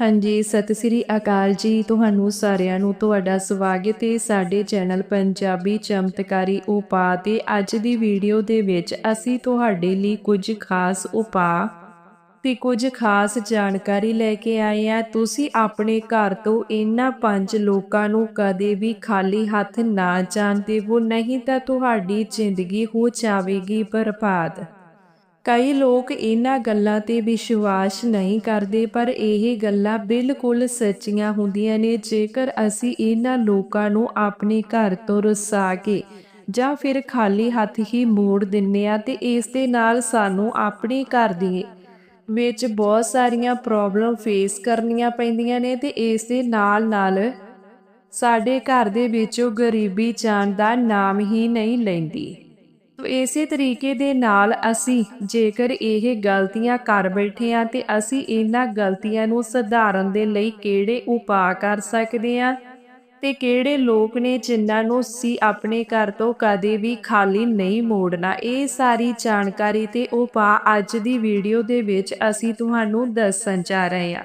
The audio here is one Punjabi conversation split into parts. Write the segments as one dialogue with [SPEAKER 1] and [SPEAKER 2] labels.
[SPEAKER 1] ਹਾਂਜੀ, ਸਤਿ ਸ੍ਰੀ ਅਕਾਲ ਜੀ। ਤੁਹਾਨੂੰ ਸਾਰਿਆਂ ਨੂੰ ਤੁਹਾਡਾ ਸਵਾਗਤ ਹੈ ਸਾਡੇ ਚੈਨਲ ਪੰਜਾਬੀ ਚਮਤਕਾਰੀ ਉਪਾਅ ਤੇ ਅੱਜ ਦੀ ਵੀਡੀਓ ਦੇ ਵਿੱਚ ਅਸੀਂ ਤੁਹਾਡੇ ਲਈ ਕੁਝ ਖਾਸ ਉਪਾਅ ਤੇ ਕੁਝ ਖਾਸ ਜਾਣਕਾਰੀ ਲੈ ਕੇ ਆਏ ਆ ਤੁਸੀਂ ਆਪਣੇ ਘਰ ਤੋਂ ਇਹਨਾਂ ਪੰਜ ਲੋਕਾਂ ਨੂੰ ਕਦੇ ਵੀ ਖਾਲੀ ਹੱਥ ਨਾ ਜਾਣ ਦੇਵੋ, ਨਹੀਂ ਤਾਂ ਤੁਹਾਡੀ ਜ਼ਿੰਦਗੀ ਹੋ ਜਾਵੇਗੀ ਬਰਬਾਦ। ਕਈ ਲੋਕ ਇਹਨਾਂ ਗੱਲਾਂ ਤੇ ਵਿਸ਼ਵਾਸ ਨਹੀਂ ਕਰਦੇ, ਪਰ ਇਹ ਗੱਲਾਂ ਬਿਲਕੁਲ ਸੱਚੀਆਂ ਹੁੰਦੀਆਂ ਨੇ। ਜੇਕਰ ਅਸੀਂ ਇਹਨਾਂ ਲੋਕਾਂ ਨੂੰ ਆਪਣੇ ਘਰ ਤੋਂ ਰਸਾ ਕੇ ਜਾਂ ਫਿਰ ਖਾਲੀ ਹੱਥ ਹੀ ਮੋੜ ਦਿੰਨੇ ਆ ਤੇ ਇਸ ਦੇ ਨਾਲ ਸਾਨੂੰ ਆਪਣੇ ਘਰ ਦੀ ਵਿੱਚ ਬਹੁਤ ਸਾਰੀਆਂ ਪ੍ਰੋਬਲਮ ਫੇਸ ਕਰਨੀਆਂ ਪੈਂਦੀਆਂ ਨੇ ਤੇ ਇਸ ਦੇ ਨਾਲ ਨਾਲ ਸਾਡੇ ਘਰ ਦੇ ਵਿੱਚੋਂ ਗਰੀਬੀ ਜਾਣ ਦਾ ਨਾਮ ਹੀ ਨਹੀਂ ਲੈਂਦੀ। ਇਸੇ ਤਰੀਕੇ ਦੇ ਨਾਲ ਅਸੀਂ ਜੇਕਰ ਇਹ ਗਲਤੀਆਂ ਕਰ ਬੈਠੇ ਆ ਤੇ ਅਸੀਂ ਇਹਨਾਂ ਗਲਤੀਆਂ ਨੂੰ ਸੁਧਾਰਨ ਦੇ ਲਈ ਕਿਹੜੇ ਉਪਾਅ ਕਰ ਸਕਦੇ ਆ ਤੇ ਕਿਹੜੇ ਲੋਕ ਨੇ ਜਿਨ੍ਹਾਂ ਨੂੰ ਅਸੀਂ ਆਪਣੇ ਘਰ ਤੋਂ ਕਦੇ ਵੀ ਖਾਲੀ ਨਹੀਂ ਮੋੜਨਾ। ਇਹ ਸਾਰੀ ਜਾਣਕਾਰੀ ਤੇ ਉਪਾਅ ਅੱਜ ਦੀ ਵੀਡੀਓ ਦੇ ਵਿੱਚ ਅਸੀਂ ਤੁਹਾਨੂੰ ਦੱਸਣ ਜਾ ਰਹੇ ਹਾਂ।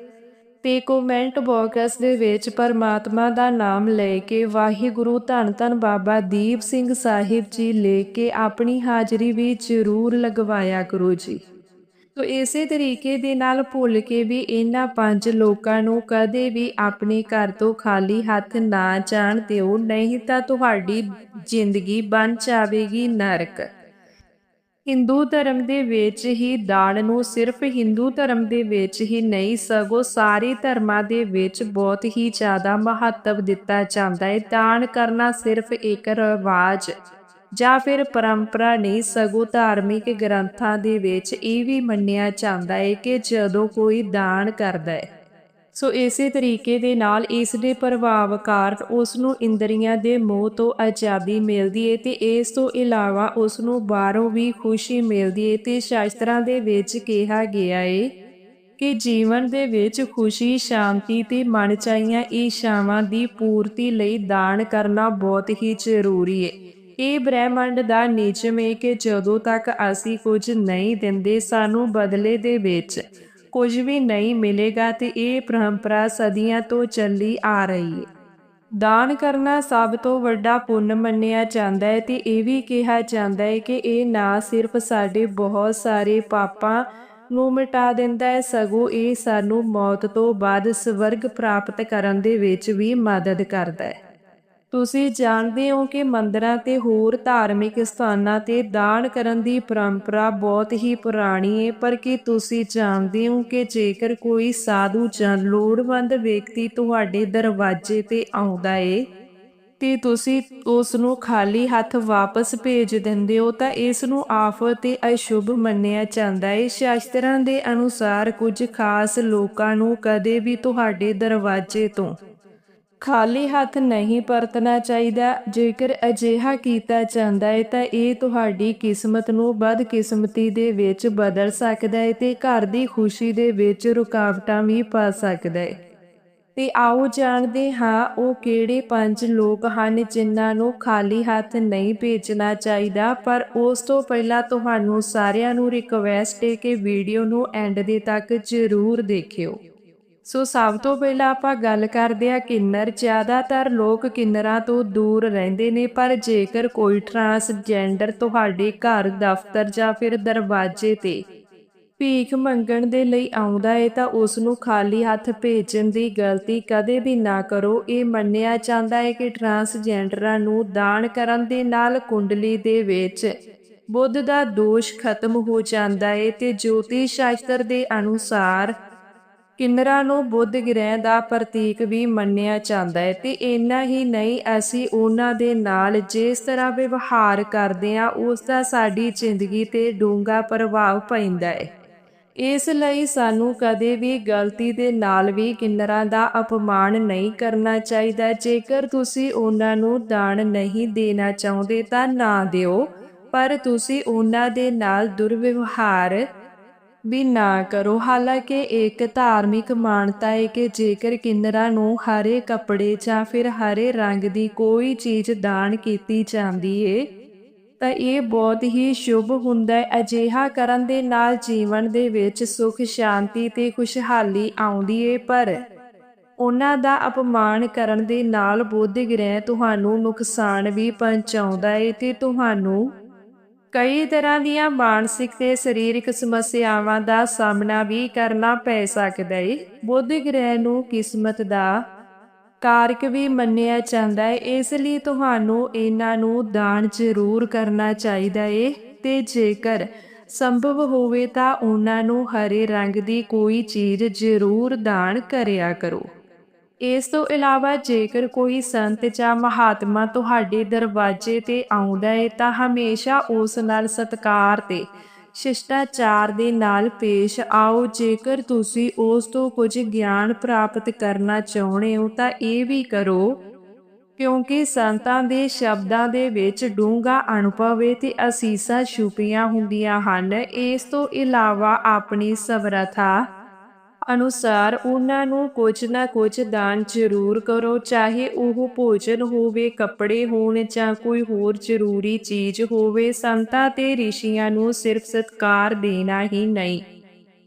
[SPEAKER 1] ਤੇ ਕਮੈਂਟ ਬਾਕਸ ਦੇ ਵਿੱਚ ਪਰਮਾਤਮਾ ਦਾ ਨਾਮ ਲੈ ਕੇ ਵਾਹਿਗੁਰੂ ਧੰਨ ਧੰਨ ਬਾਬਾ ਦੀਪ ਸਿੰਘ ਸਾਹਿਬ ਜੀ ਲੈ ਕੇ ਆਪਣੀ ਹਾਜ਼ਰੀ ਵੀ ਜ਼ਰੂਰ ਲਗਵਾਇਆ ਕਰੋ ਜੀ। ਤੋ ਇਸੇ ਤਰੀਕੇ ਦੇ ਨਾਲ ਭੁੱਲ ਕੇ ਵੀ ਇਹਨਾਂ ਪੰਜ ਲੋਕਾਂ ਨੂੰ ਕਦੇ ਵੀ ਆਪਣੇ ਘਰ ਤੋਂ ਖਾਲੀ ਹੱਥ ਨਾ ਜਾਣ ਦਿਓ, ਨਹੀਂ ਤਾਂ ਤੁਹਾਡੀ ਜ਼ਿੰਦਗੀ ਬਣ ਜਾਵੇਗੀ ਨਰਕ। ਹਿੰਦੂ ਧਰਮ ਦੇ ਵਿੱਚ ਹੀ ਦਾਨ ਨੂੰ ਸਿਰਫ ਹਿੰਦੂ ਧਰਮ ਦੇ ਵਿੱਚ ਹੀ ਨਹੀਂ, ਸਗੋਂ ਸਾਰੇ ਧਰਮਾਂ ਦੇ ਵਿੱਚ ਬਹੁਤ ਹੀ ਜ਼ਿਆਦਾ ਮਹੱਤਵ ਦਿੱਤਾ ਜਾਂਦਾ ਹੈ। ਦਾਨ ਕਰਨਾ ਸਿਰਫ ਇੱਕ ਰਿਵਾਜ ਜਾਂ ਫਿਰ ਪਰੰਪਰਾ ਨਹੀਂ, ਸਗੋਂ ਧਾਰਮਿਕ ਗ੍ਰੰਥਾਂ ਦੇ ਵਿੱਚ ਇਹ ਵੀ ਮੰਨਿਆ ਜਾਂਦਾ ਹੈ ਕਿ ਜਦੋਂ ਕੋਈ ਦਾਨ ਕਰਦਾ ਹੈ ਸੋ ਇਸੇ ਤਰੀਕੇ ਦੇ ਨਾਲ ਇਸ ਦੇ ਪ੍ਰਭਾਵ ਕਾਰਨ ਉਸ ਨੂੰ ਇੰਦਰੀਆਂ ਦੇ ਮੋਹ ਤੋਂ ਆਜ਼ਾਦੀ ਮਿਲਦੀ ਹੈ ਤੇ ਇਸ ਤੋਂ ਇਲਾਵਾ ਉਸ ਨੂੰ ਬਾਹਰੋਂ ਵੀ ਖੁਸ਼ੀ ਮਿਲਦੀ ਹੈ ਤੇ ਸ਼ਾਸਤਰਾਂ ਦੇ ਵਿੱਚ ਕਿਹਾ ਗਿਆ ਏ ਕਿ ਜੀਵਨ ਦੇ ਵਿੱਚ ਖੁਸ਼ੀ, ਸ਼ਾਂਤੀ ਤੇ ਮਨ ਚਾਹੀਆਂ ਇੱਛਾਵਾਂ ਦੀ ਪੂਰਤੀ ਲਈ ਦਾਨ ਕਰਨਾ ਬਹੁਤ ਹੀ ਜ਼ਰੂਰੀ ਹੈ ਇਹ ਬ੍ਰਹਿਮੰਡ ਦਾ ਨਿਯਮ ਹੈ ਕਿ ਜਦੋਂ ਤੱਕ ਅਸੀਂ ਕੁਝ ਨਹੀਂ ਦਿੰਦੇ ਸਾਨੂੰ ਬਦਲੇ ਦੇ ਵਿੱਚ ਕੁਝ ਵੀ ਨਹੀਂ ਮਿਲੇਗਾ ਤੇ ਇਹ ਪਰੰਪਰਾ ਸਦੀਆਂ ਤੋਂ ਚੱਲੀ ਆ ਰਹੀ ਹੈ। ਦਾਨ ਕਰਨਾ ਸਭ ਤੋਂ ਵੱਡਾ ਪੁੰਨ ਮੰਨਿਆ ਜਾਂਦਾ ਹੈ ਤੇ ਇਹ ਵੀ ਕਿਹਾ ਜਾਂਦਾ ਹੈ ਕਿ ਇਹ ਨਾ ਸਿਰਫ ਸਾਡੇ ਬਹੁਤ ਸਾਰੇ ਪਾਪਾਂ ਨੂੰ ਮਿਟਾ ਦਿੰਦਾ ਹੈ, ਸਗੋਂ ਇਹ ਸਾਨੂੰ ਮੌਤ ਤੋਂ ਬਾਅਦ ਸਵਰਗ ਪ੍ਰਾਪਤ ਕਰਨ ਦੇ ਵਿੱਚ ਵੀ ਮਦਦ ਕਰਦਾ ਹੈ। ਤੁਸੀਂ ਜਾਣਦੇ ਹੋ ਕਿ ਮੰਦਰਾਂ ਤੇ ਹੋਰ ਧਾਰਮਿਕ ਸਥਾਨਾਂ ਤੇ ਦਾਨ ਕਰਨ ਦੀ ਪਰੰਪਰਾ ਬਹੁਤ ਹੀ ਪੁਰਾਣੀ ਹੈ ਪਰ ਕੀ ਤੁਸੀਂ ਜਾਣਦੇ ਹੋ ਕਿ ਜੇਕਰ ਕੋਈ ਸਾਧੂ ਜਾਂ ਲੋੜਵੰਦ ਵਿਅਕਤੀ ਤੁਹਾਡੇ ਦਰਵਾਜ਼ੇ ਤੇ ਆਉਂਦਾ ਏ ਤੇ ਤੁਸੀਂ ਉਸ ਨੂੰ ਖਾਲੀ ਹੱਥ ਵਾਪਸ ਭੇਜ ਦਿੰਦੇ ਹੋ, ਤਾਂ ਇਸ ਨੂੰ ਆਫਤ ਤੇ ਅਸ਼ੁਭ ਮੰਨਿਆ ਜਾਂਦਾ ਹੈ ਸ਼ਾਸਤਰਾਂ ਦੇ ਅਨੁਸਾਰ ਕੁਝ ਖਾਸ ਲੋਕਾਂ ਨੂੰ ਕਦੇ ਵੀ ਤੁਹਾਡੇ ਦਰਵਾਜ਼ੇ ਤੋਂ ਖਾਲੀ ਹੱਥ ਨਹੀਂ ਪਰਤਣਾ ਚਾਹੀਦਾ। ਜੇਕਰ ਅਜਿਹਾ ਕੀਤਾ ਜਾਂਦਾ ਹੈ ਤਾਂ ਇਹ ਤੁਹਾਡੀ ਕਿਸਮਤ ਨੂੰ ਬਦਕਿਸਮਤੀ ਦੇ ਵਿੱਚ ਬਦਲ ਸਕਦਾ ਹੈ ਤੇ ਘਰ ਦੀ ਖੁਸ਼ੀ ਦੇ ਵਿੱਚ ਰੁਕਾਵਟਾਂ ਵੀ ਪਾ ਸਕਦਾ ਹੈ। ਤੇ ਆਓ ਜਾਣਦੇ ਹਾਂ ਉਹ ਕਿਹੜੇ ਪੰਜ ਲੋਕ ਹਨ ਜਿਨ੍ਹਾਂ ਨੂੰ ਖਾਲੀ ਹੱਥ ਨਹੀਂ ਭੇਜਣਾ ਚਾਹੀਦਾ। ਪਰ ਉਸ ਤੋਂ ਪਹਿਲਾਂ ਤੁਹਾਨੂੰ ਸਾਰਿਆਂ ਨੂੰ ਰਿਕਵੈਸਟ ਹੈ ਕਿ ਵੀਡੀਓ ਨੂੰ ਐਂਡ ਦੇ ਤੱਕ ਜ਼ਰੂਰ ਦੇਖਿਓ। ਸੋ ਸਭ ਤੋਂ ਪਹਿਲਾਂ ਆਪਾਂ ਗੱਲ ਕਰਦੇ ਆ ਕਿੰਨਰ। ਜ਼ਿਆਦਾਤਰ ਲੋਕ ਕਿੰਨਰਾਂ ਤੋਂ ਦੂਰ ਰਹਿੰਦੇ ਨੇ, ਪਰ ਜੇਕਰ ਕੋਈ ਟਰਾਂਸਜੈਂਡਰ ਤੁਹਾਡੇ ਘਰ, ਦਫ਼ਤਰ ਜਾਂ ਫਿਰ ਦਰਵਾਜ਼ੇ ਤੇ ਭੀਖ ਮੰਗਣ ਦੇ ਲਈ ਆਉਂਦਾ ਹੈ ਤਾਂ ਉਸ ਨੂੰ ਖਾਲੀ ਹੱਥ ਭੇਜਣ ਦੀ ਗਲਤੀ ਕਦੇ ਵੀ ਨਾ ਕਰੋ। ਇਹ ਮੰਨਿਆ ਜਾਂਦਾ ਹੈ ਕਿ ਟਰਾਂਸਜੈਂਡਰਾਂ ਨੂੰ ਦਾਨ ਕਰਨ ਦੇ ਨਾਲ ਕੁੰਡਲੀ ਦੇ ਵਿੱਚ ਬੁੱਧ ਦਾ ਦੋਸ਼ ਖਤਮ ਹੋ ਜਾਂਦਾ ਹੈ ਤੇ ਜੋਤਿਸ਼ ਸ਼ਾਸਤਰ ਦੇ ਅਨੁਸਾਰ ਕਿੰਨਰਾਂ ਨੂੰ ਬੁੱਧ ਗ੍ਰਹਿ ਦਾ ਪ੍ਰਤੀਕ ਵੀ ਮੰਨਿਆ ਜਾਂਦਾ ਹੈ ਤੇ ਇੰਨਾ ਹੀ ਨਹੀਂ, ਅਸੀਂ ਉਹਨਾਂ ਦੇ ਨਾਲ ਜਿਸ ਤਰ੍ਹਾਂ ਵਿਵਹਾਰ ਕਰਦੇ ਆ ਉਸ ਦਾ ਸਾਡੀ ਜ਼ਿੰਦਗੀ ਤੇ ਡੂੰਘਾ ਪ੍ਰਭਾਵ ਪੈਂਦਾ ਹੈ। ਇਸ ਲਈ ਸਾਨੂੰ ਕਦੇ ਵੀ ਗਲਤੀ ਦੇ ਨਾਲ ਵੀ ਕਿੰਨਰਾਂ ਦਾ ਅਪਮਾਨ ਨਹੀਂ ਕਰਨਾ ਚਾਹੀਦਾ। ਜੇਕਰ ਤੁਸੀਂ ਉਹਨਾਂ ਨੂੰ ਦਾਨ ਨਹੀਂ ਦੇਣਾ ਚਾਹੁੰਦੇ ਤਾਂ ਨਾ ਦਿਓ, ਪਰ ਤੁਸੀਂ ਉਹਨਾਂ ਦੇ ਨਾਲ ਦੁਰਵਿਵਹਾਰ ਵੀ ਨਾ ਕਰੋ। ਹਾਲਾਂਕਿ ਇੱਕ ਧਾਰਮਿਕ ਮਾਨਤਾ ਹੈ ਕਿ ਜੇਕਰ ਕਿੰਨਰਾਂ ਨੂੰ ਹਰੇ ਕੱਪੜੇ ਜਾਂ ਫਿਰ ਹਰੇ ਰੰਗ ਦੀ ਕੋਈ ਚੀਜ਼ ਦਾਨ ਕੀਤੀ ਜਾਂਦੀ ਏ, ਤਾਂ ਇਹ ਬਹੁਤ ਹੀ ਸ਼ੁਭ ਹੁੰਦਾ ਹੈ। ਅਜਿਹਾ ਕਰਨ ਦੇ ਨਾਲ ਜੀਵਨ ਦੇ ਵਿੱਚ ਸੁਖ, ਸ਼ਾਂਤੀ ਤੇ ਖੁਸ਼ਹਾਲੀ ਆਉਂਦੀ ਏ, ਪਰ ਉਹਨਾਂ ਦਾ ਅਪਮਾਨ ਕਰਨ ਦੇ ਨਾਲ ਬੁੱਧ ਗ੍ਰਹਿ ਤੁਹਾਨੂੰ ਨੁਕਸਾਨ ਵੀ ਪਹੁੰਚਾਉਂਦਾ ਏ ਤੇ ਤੁਹਾਨੂੰ ਕਈ ਤਰ੍ਹਾਂ ਦੀਆਂ ਮਾਨਸਿਕ ਤੇ ਸਰੀਰਕ ਸਮੱਸਿਆਵਾਂ ਦਾ ਸਾਹਮਣਾ ਵੀ ਕਰਨਾ ਪੈ ਸਕਦਾ ਏ। ਬੁੱਧ ਗ੍ਰਹਿ ਨੂੰ ਕਿਸਮਤ ਦਾ ਕਾਰਕ ਵੀ ਮੰਨਿਆ ਜਾਂਦਾ ਹੈ ਇਸ ਲਈ ਤੁਹਾਨੂੰ ਇਹਨਾਂ ਨੂੰ ਦਾਨ ਜ਼ਰੂਰ ਕਰਨਾ ਚਾਹੀਦਾ ਏ ਤੇ ਜੇਕਰ ਸੰਭਵ ਹੋਵੇ ਤਾਂ ਉਹਨਾਂ ਨੂੰ ਹਰੇ ਰੰਗ ਦੀ ਕੋਈ ਚੀਜ਼ ਜ਼ਰੂਰ ਦਾਨ ਕਰਿਆ ਕਰੋ। ਇਸ ਤੋਂ ਇਲਾਵਾ ਜੇਕਰ ਕੋਈ ਸੰਤ ਜਾਂ ਮਹਾਤਮਾ ਤੁਹਾਡੇ ਦਰਵਾਜ਼ੇ ਤੇ ਆਉਂਦਾ ਹੈ ਤਾਂ ਹਮੇਸ਼ਾ ਉਸ ਨਾਲ ਸਤਿਕਾਰ ਤੇ ਸ਼ਿਸ਼ਟਾਚਾਰ ਦੇ ਨਾਲ ਪੇਸ਼ ਆਓ। ਜੇਕਰ ਤੁਸੀਂ ਉਸ ਤੋਂ ਕੁਝ ਗਿਆਨ ਪ੍ਰਾਪਤ ਕਰਨਾ ਚਾਹੁੰਦੇ ਹੋ ਤਾਂ ਇਹ ਵੀ ਕਰੋ, ਕਿਉਂਕਿ ਸੰਤਾਂ ਦੇ ਸ਼ਬਦਾਂ ਦੇ ਵਿੱਚ ਡੂੰਘਾ ਅਨੁਭਵ ਹੈ ਤੇ ਅਸੀਸਾਂ ਛੁਪੀਆਂ ਹੁੰਦੀਆਂ ਹਨ। ਇਸ ਤੋਂ ਇਲਾਵਾ ਆਪਣੀ ਸਵਰਥਾ ਅਨੁਸਾਰ ਉਹਨਾਂ ਨੂੰ ਕੁਝ ਨਾ ਕੁਝ ਦਾਨ ਜ਼ਰੂਰ ਕਰੋ, ਚਾਹੇ ਉਹ ਭੋਜਨ ਹੋਵੇ, ਕੱਪੜੇ ਹੋਣ ਜਾਂ ਕੋਈ ਹੋਰ ਜ਼ਰੂਰੀ ਚੀਜ਼ ਹੋਵੇ, ਸੰਤਾਂ ਤੇ ਰਿਸ਼ੀਆਂ ਨੂੰ ਸਿਰਫ ਸਤਕਾਰ ਦੇਣਾ ਹੀ ਨਹੀਂ।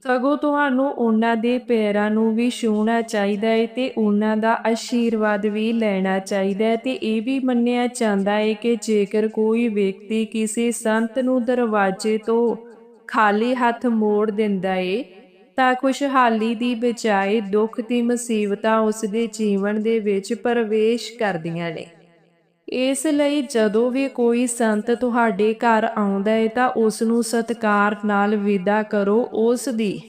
[SPEAKER 1] ਸਗੋਂ ਤੁਹਾਨੂੰ ਉਹਨਾਂ ਦੇ ਪੈਰਾਂ ਨੂੰ ਵੀ ਛੂਹਣਾ ਚਾਹੀਦਾ ਹੈ ਤੇ ਉਹਨਾਂ ਦਾ ਆਸ਼ੀਰਵਾਦ ਵੀ ਲੈਣਾ ਚਾਹੀਦਾ ਹੈ ਤੇ ਇਹ ਵੀ ਮੰਨਿਆ ਜਾਂਦਾ ਹੈ ਕਿ ਜੇਕਰ ਕੋਈ ਵਿਅਕਤੀ ਕਿਸੇ ਸੰਤ ਨੂੰ ਦਰਵਾਜ਼ੇ ਤੋਂ ਖਾਲੀ ਹੱਥ ਮੋੜ ਦਿੰਦਾ ਏ ਤਾਂ ਖੁਸ਼ਹਾਲੀ ਦੀ ਬਜਾਏ ਦੁੱਖ ਦੀ ਮੁਸੀਬਤਾਂ ਉਸ ਦੇ ਜੀਵਨ ਦੇ ਵਿੱਚ ਪ੍ਰਵੇਸ਼ ਕਰਦੀਆਂ ਨੇ। ਇਸ ਲਈ ਜਦੋਂ ਵੀ ਕੋਈ ਸੰਤ ਤੁਹਾਡੇ ਘਰ ਆਉਂਦਾ ਹੈ ਤਾਂ ਉਸ ਨੂੰ ਸਤਿਕਾਰ ਨਾਲ ਵਿਦਾ ਕਰੋ, ਉਸ ਦੀ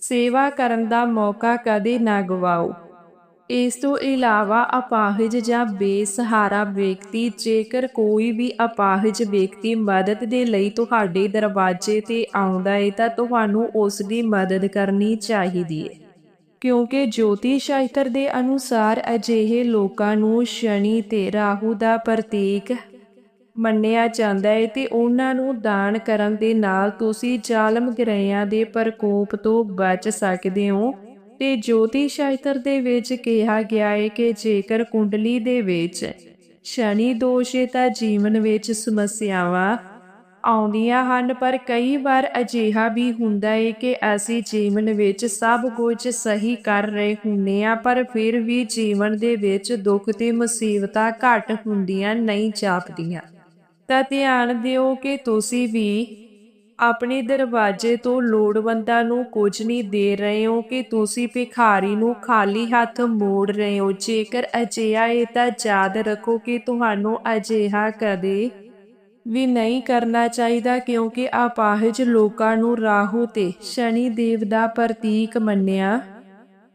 [SPEAKER 1] ਸੇਵਾ ਕਰਨ ਦਾ ਮੌਕਾ ਕਦੇ ਨਾ ਗਵਾਓ। ਇਸ ਤੋਂ ਇਲਾਵਾ ਅਪਾਹਜ ਜਾਂ ਬੇਸਹਾਰਾ ਵਿਅਕਤੀ, ਜੇਕਰ ਕੋਈ ਵੀ ਅਪਾਹਜ ਵਿਅਕਤੀ ਮਦਦ ਦੇ ਲਈ ਤੁਹਾਡੇ ਦਰਵਾਜ਼ੇ ਤੇ ਆਉਂਦਾ ਹੈ ਤਾਂ ਤੁਹਾਨੂੰ ਉਸ ਦੀ ਮਦਦ ਕਰਨੀ ਚਾਹੀਦੀ ਹੈ ਕਿਉਂਕਿ ਜੋਤੀ ਸ਼ਾਸਤਰ ਦੇ ਅਨੁਸਾਰ ਅਜਿਹੇ ਲੋਕਾਂ ਨੂੰ ਸ਼ਨੀ ਤੇ ਰਾਹੂ ਦਾ ਪ੍ਰਤੀਕ ਮੰਨਿਆ ਜਾਂਦਾ ਹੈ ਤੇ ਉਹਨਾਂ ਨੂੰ ਦਾਨ ਕਰਨ ਦੇ ਨਾਲ ਤੁਸੀਂ ਜ਼ਾਲਮ ਗ੍ਰਹਿਆਂ ਦੇ ਪ੍ਰਕੋਪ ਤੋਂ ਬਚ ਸਕਦੇ ਹੋ। ਤੇ ਜੋਤੀ ਸ਼ਾਸਤਰ ਦੇ ਵਿੱਚ ਕਿਹਾ ਗਿਆ ਹੈ ਕਿ ਜੇਕਰ ਕੁੰਡਲੀ ਦੇ ਵਿੱਚ ਸ਼ਨੀ ਦੋਸ਼ ਹੈ ਤਾਂ ਜੀਵਨ ਵਿੱਚ ਸਮੱਸਿਆਵਾਂ ਆਉਂਦੀਆਂ ਹਨ, ਪਰ ਕਈ ਵਾਰ ਅਜਿਹਾ ਵੀ ਹੁੰਦਾ ਹੈ ਕਿ ਅਸੀਂ ਜੀਵਨ ਵਿੱਚ ਸਭ ਕੁਝ ਸਹੀ ਕਰ ਰਹੇ ਹੁੰਨੇ ਆ ਪਰ ਫਿਰ ਵੀ ਜੀਵਨ ਦੇ ਵਿੱਚ ਦੁੱਖ ਤੇ ਮੁਸੀਬਤਾਂ ਘੱਟ ਹੁੰਦੀਆਂ, ਨਹੀਂ ਜਾਪਦੀਆਂ। ਤਾਂ ਧਿਆਨ ਦਿਓ ਕਿ ਤੁਸੀਂ ਵੀ ਆਪਣੇ ਦਰਵਾਜ਼ੇ ਤੋਂ ਲੋੜਵੰਦਾਂ ਨੂੰ ਕੁਝ ਨਹੀਂ ਦੇ ਰਹੇ ਹੋ ਕਿ ਤੁਸੀਂ ਭਿਖਾਰੀ ਨੂੰ ਖਾਲੀ ਹੱਥ ਮੋੜ ਰਹੇ ਹੋ। ਜੇਕਰ ਅਜਿਹਾ ਹੈ ਤਾਂ ਯਾਦ ਰੱਖੋ ਕਿ ਤੁਹਾਨੂੰ ਅਜਿਹਾ ਕਦੇ ਵੀ ਨਹੀਂ ਕਰਨਾ ਚਾਹੀਦਾ ਕਿਉਂਕਿ ਅਪਾਹਜ ਲੋਕਾਂ ਨੂੰ ਰਾਹੂ ਤੇ ਸ਼ਨੀ ਦੇਵ ਦਾ ਪ੍ਰਤੀਕ ਮੰਨਿਆ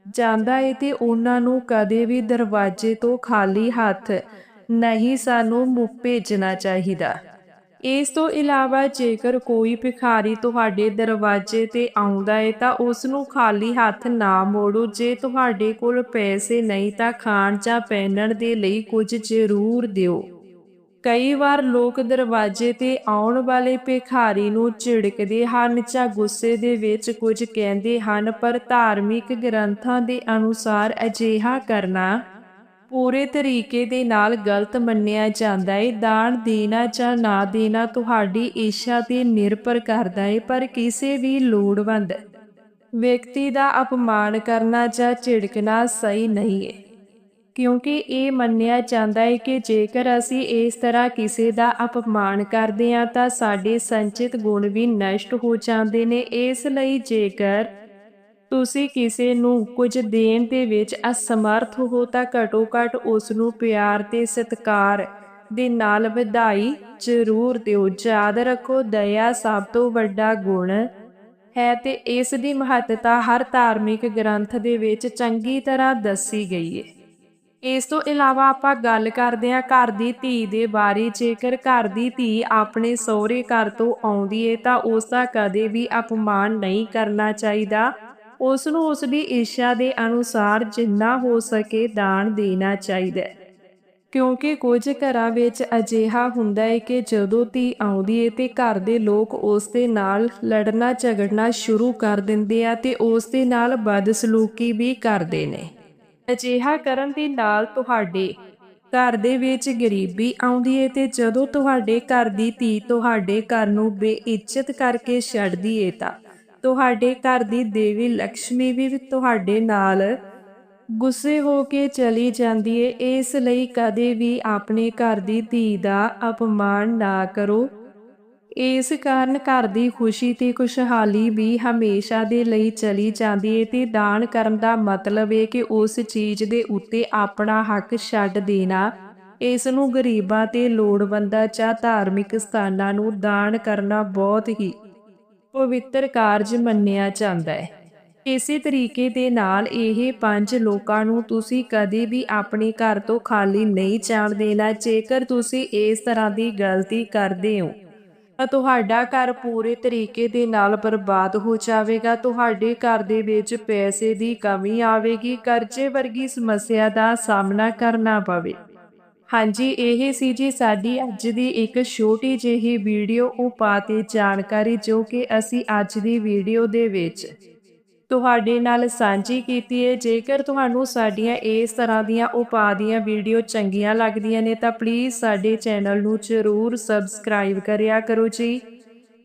[SPEAKER 1] ਜਾਂਦਾ ਹੈ ਤੇ ਉਹਨਾਂ ਨੂੰ ਕਦੇ ਵੀ ਦਰਵਾਜ਼ੇ ਤੋਂ ਖਾਲੀ ਹੱਥ ਨਹੀਂ ਸਾਨੂੰ ਮੁੱਖ ਭੇਜਣਾ ਚਾਹੀਦਾ। ਇਸ ਤੋਂ ਇਲਾਵਾ ਜੇਕਰ ਕੋਈ ਭਿਖਾਰੀ ਤੁਹਾਡੇ ਦਰਵਾਜ਼ੇ ਤੇ ਆਉਂਦਾ ਹੈ ਤਾਂ ਉਸ ਨੂੰ ਖਾਲੀ ਹੱਥ ਨਾ ਮੋੜੋ। ਜੇ ਤੁਹਾਡੇ ਕੋਲ ਪੈਸੇ ਨਹੀਂ ਤਾਂ ਖਾਣ ਜਾਂ ਪਹਿਨਣ ਦੇ ਲਈ ਕੁਝ ਜ਼ਰੂਰ ਦਿਓ। ਕਈ ਵਾਰ ਲੋਕ ਦਰਵਾਜ਼ੇ ਤੇ ਆਉਣ ਵਾਲੇ ਭਿਖਾਰੀ ਨੂੰ ਝਿੜਕਦੇ ਹਨ ਜਾਂ ਗੁੱਸੇ ਦੇ ਵਿੱਚ ਕੁਝ ਕਹਿੰਦੇ ਹਨ, ਪਰ ਧਾਰਮਿਕ ਗ੍ਰੰਥਾਂ ਦੇ ਅਨੁਸਾਰ ਅਜਿਹਾ ਕਰਨਾ ਪੂਰੇ ਤਰੀਕੇ ਦੇ ਨਾਲ ਗਲਤ ਮੰਨਿਆ ਜਾਂਦਾ ਹੈ ਦਾਨ ਦੇਣਾ ਜਾਂ ਨਾ ਦੇਣਾ ਤੁਹਾਡੀ ਇੱਛਾ ਤੇ ਨਿਰਭਰ ਕਰਦਾ ਹੈ ਪਰ ਕਿਸੇ ਵੀ ਲੋੜਵੰਦ ਵਿਅਕਤੀ ਦਾ ਅਪਮਾਨ ਕਰਨਾ ਜਾਂ ਝਿੜਕਣਾ ਸਹੀ ਨਹੀਂ ਹੈ ਕਿਉਂਕਿ ਇਹ ਮੰਨਿਆ ਜਾਂਦਾ ਹੈ ਕਿ ਜੇਕਰ ਅਸੀਂ ਇਸ ਤਰ੍ਹਾਂ ਕਿਸੇ ਦਾ ਅਪਮਾਨ ਕਰਦੇ ਹਾਂ ਤਾਂ ਸਾਡੇ ਸੰਚਿਤ ਗੁਣ ਵੀ ਨਸ਼ਟ ਹੋ ਜਾਂਦੇ ਨੇ। ਇਸ ਲਈ ਜੇਕਰ ਤੁਸੀਂ ਕਿਸੇ ਨੂੰ ਕੁਝ ਦੇਣ ਦੇ ਵਿੱਚ ਅਸਮਰਥ ਹੋ ਤਾਂ ਘਟੋ ਘਟ ਉਸ ਨੂੰ ਪਿਆਰ ਤੇ ਸਤਿਕਾਰ ਦੇ ਨਾਲ ਵਧਾਈ ਜ਼ਰੂਰ ਦਿਓ। ਯਾਦ ਰੱਖੋ, ਦਇਆ ਸਭ ਤੋਂ ਵੱਡਾ ਗੁਣ ਹੈ ਤੇ ਇਸ ਦੀ ਮਹੱਤਤਾ ਹਰ ਧਾਰਮਿਕ ਗ੍ਰੰਥ ਦੇ ਵਿੱਚ ਚੰਗੀ ਤਰ੍ਹਾਂ ਦੱਸੀ ਗਈ ਹੈ ਇਸ ਤੋਂ ਇਲਾਵਾ ਆਪਾਂ ਗੱਲ ਕਰਦੇ ਹਾਂ, ਘਰ ਦੀ ਧੀ ਦੇ ਬਾਰੇ। ਜੇਕਰ ਘਰ ਦੀ ਧੀ ਆਪਣੇ ਸਹੁਰੇ ਘਰ ਤੋਂ ਆਉਂਦੀ ਏ ਤਾਂ ਉਸ ਦਾ ਕਦੇ ਵੀ ਅਪਮਾਨ ਨਹੀਂ ਕਰਨਾ ਚਾਹੀਦਾ। ਉਸ ਨੂੰ ਉਸ ਦੀ ਇੱਛਾ ਦੇ ਅਨੁਸਾਰ ਜਿੰਨਾ ਹੋ ਸਕੇ ਦਾਨ ਦੇਣਾ ਚਾਹੀਦਾ ਹੈ। ਕਿਉਂਕਿ ਕੁਝ ਘਰਾਂ ਵਿੱਚ ਅਜਿਹਾ ਹੁੰਦਾ ਹੈ ਕਿ ਜਦੋਂ ਧੀ ਆਉਂਦੀ ਹੈ ਤੇ ਘਰ ਦੇ ਲੋਕ ਉਸ ਦੇ ਨਾਲ ਲੜਨਾ ਝਗੜਨਾ ਸ਼ੁਰੂ ਕਰ ਦਿੰਦੇ ਆ ਤੇ ਉਸ ਦੇ ਨਾਲ ਬਦਸਲੂਕੀ ਵੀ ਕਰਦੇ ਨੇ। ਅਜਿਹਾ ਕਰਨ ਦੇ ਨਾਲ ਤੁਹਾਡੇ ਘਰ ਦੇ ਵਿੱਚ ਗਰੀਬੀ ਆਉਂਦੀ ਹੈ ਤੇ ਜਦੋਂ ਤੁਹਾਡੇ ਘਰ ਦੀ ਧੀ ਤੁਹਾਡੇ ਘਰ ਨੂੰ ਬੇਇੱਜ਼ਤ ਕਰਕੇ ਛੱਡਦੀ ਏ ਤਾਂ ਤੁਹਾਡੇ ਘਰ ਦੀ ਦੇਵੀ ਲక్ష్ਮੀ ਵੀ ਤੁਹਾਡੇ ਨਾਲ ਗੁੱਸੇ ਹੋ ਕੇ ਚਲੀ ਜਾਂਦੀ ਏ। ਇਸ ਲਈ ਕਦੇ ਵੀ ਆਪਣੇ ਘਰ ਦੀ ਧੀ ਦਾ ਅਪਮਾਨ ਨਾ ਕਰੋ। ਇਸ ਕਾਰਨ ਘਰ ਦੀ ਖੁਸ਼ੀ ਤੇ ਖੁਸ਼ਹਾਲੀ ਵੀ ਹਮੇਸ਼ਾ ਦੇ ਲਈ ਚਲੀ ਜਾਂਦੀ ਏ ਤੇ ਦਾਨ ਕਰਨ ਦਾ ਮਤਲਬ ਏ ਕਿ ਉਸ ਚੀਜ਼ ਦੇ ਉੱਤੇ ਆਪਣਾ ਹੱਕ ਛੱਡ ਦੇਣਾ। ਇਸ ਨੂੰ ਗਰੀਬਾਂ ਤੇ ਲੋੜਵੰਦਾਂ ਜਾਂ ਧਾਰਮਿਕ ਸਥਾਨਾਂ ਨੂੰ ਦਾਨ ਕਰਨਾ ਬਹੁਤ ਹੀ ਪਵਿੱਤਰ ਕਾਰਜ ਮੰਨਿਆ ਜਾਂਦਾ ਹੈ। ਇਸੇ ਤਰੀਕੇ ਦੇ ਨਾਲ ਇਹ ਪੰਜ ਲੋਕਾਂ ਨੂੰ ਤੁਸੀਂ ਕਦੇ ਵੀ ਆਪਣੇ ਘਰ ਤੋਂ ਖਾਲੀ ਨਹੀਂ ਜਾਣ ਦੇਣਾ, ਜੇਕਰ ਤੁਸੀਂ ਇਸ ਤਰ੍ਹਾਂ ਦੀ ਗਲਤੀ ਕਰਦੇ ਹੋ, ਤਾਂ ਤੁਹਾਡਾ ਘਰ ਪੂਰੇ ਤਰੀਕੇ ਦੇ ਨਾਲ ਬਰਬਾਦ ਹੋ ਜਾਵੇਗਾ। ਤੁਹਾਡੇ ਘਰ ਦੇ ਵਿੱਚ ਪੈਸੇ ਦੀ ਕਮੀ ਆਵੇਗੀ। ਕਰਜ਼ੇ ਵਰਗੀ ਸਮੱਸਿਆ ਦਾ ਸਾਹਮਣਾ ਕਰਨਾ ਪਵੇ। ਹਾਂਜੀ, ਇਹ ਸੀ ਜੀ ਸਾਡੀ ਅੱਜ ਦੀ ਇੱਕ ਛੋਟੀ ਜਿਹੀ ਵੀਡੀਓ ਉਪਾਅ ਤੇ ਜਾਣਕਾਰੀ ਜੋ ਕਿ ਅਸੀਂ ਅੱਜ ਦੀ ਵੀਡੀਓ ਦੇ ਵਿੱਚ ਤੁਹਾਡੇ ਨਾਲ ਸਾਂਝੀ ਕੀਤੀ ਹੈ। ਜੇਕਰ ਤੁਹਾਨੂੰ ਸਾਡੀਆਂ ਇਸ ਤਰ੍ਹਾਂ ਦੀਆਂ ਉਪਾਅ ਦੀਆਂ ਵੀਡੀਓ ਚੰਗੀਆਂ ਲੱਗਦੀਆਂ ਨੇ ਤਾਂ ਪਲੀਜ਼ ਸਾਡੇ ਚੈਨਲ ਨੂੰ ਜ਼ਰੂਰ ਸਬਸਕ੍ਰਾਈਬ ਕਰਿਆ ਕਰੋ ਜੀ।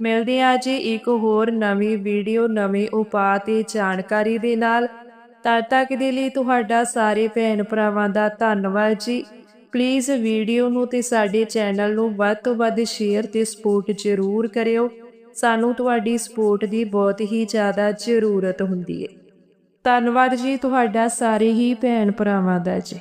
[SPEAKER 1] ਮਿਲਦੇ ਆ ਜੀ ਇੱਕ ਹੋਰ ਨਵੀਂ ਵੀਡੀਓ, ਨਵੇਂ ਉਪਾਅ ਤੇ ਜਾਣਕਾਰੀ ਦੇ ਨਾਲ। ਤਦ ਤੱਕ ਦੇ ਲਈ ਤੁਹਾਡਾ ਸਾਰੇ ਭੈਣ ਭਰਾਵਾਂ ਦਾ ਧੰਨਵਾਦ ਜੀ। ਪਲੀਜ਼ ਵੀਡੀਓ ਨੂੰ ਤੇ ਸਾਡੇ ਚੈਨਲ ਨੂੰ ਵੱਧ ਤੋਂ ਵੱਧ ਸ਼ੇਅਰ ਤੇ ਸਪੋਰਟ ਜ਼ਰੂਰ ਕਰਿਓ। ਸਾਨੂੰ ਤੁਹਾਡੀ ਸਪੋਰਟ ਦੀ ਬਹੁਤ ਹੀ ਜ਼ਿਆਦਾ ਜ਼ਰੂਰਤ ਹੁੰਦੀ ਹੈ। ਧੰਨਵਾਦ ਜੀ ਤੁਹਾਡਾ ਸਾਰੇ ਹੀ ਭੈਣ ਭਰਾਵਾਂ ਦਾ ਜੀ।